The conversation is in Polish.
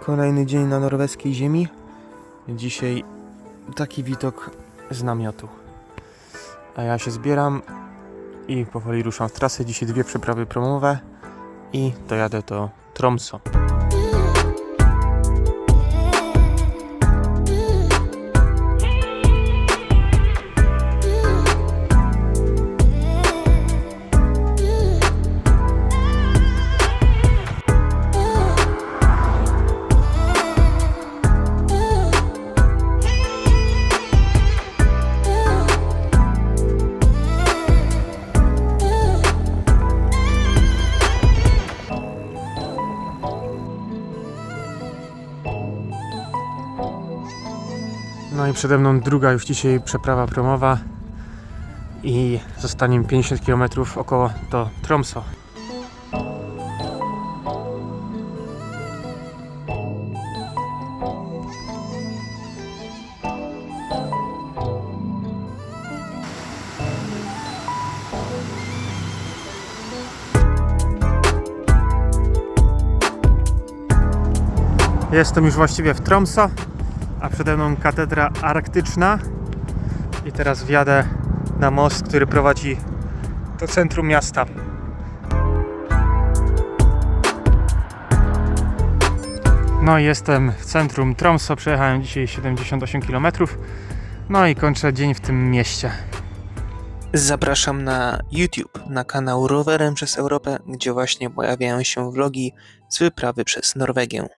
Kolejny dzień na norweskiej ziemi. Dzisiaj taki widok z namiotu. A ja się zbieram i powoli ruszam w trasę. Dzisiaj dwie przeprawy promowe i dojadę do Tromso. No i przede mną druga już dzisiaj przeprawa promowa i zostanie mi 50 km około do Tromso. Jestem już właściwie w Tromso a przede mną katedra arktyczna i teraz wjadę na most, który prowadzi do centrum miasta. No i jestem w centrum Tromso, przejechałem dzisiaj 78 km, no i kończę dzień w tym mieście. Zapraszam na YouTube, na kanał Rowerem przez Europę, gdzie właśnie pojawiają się vlogi z wyprawy przez Norwegię.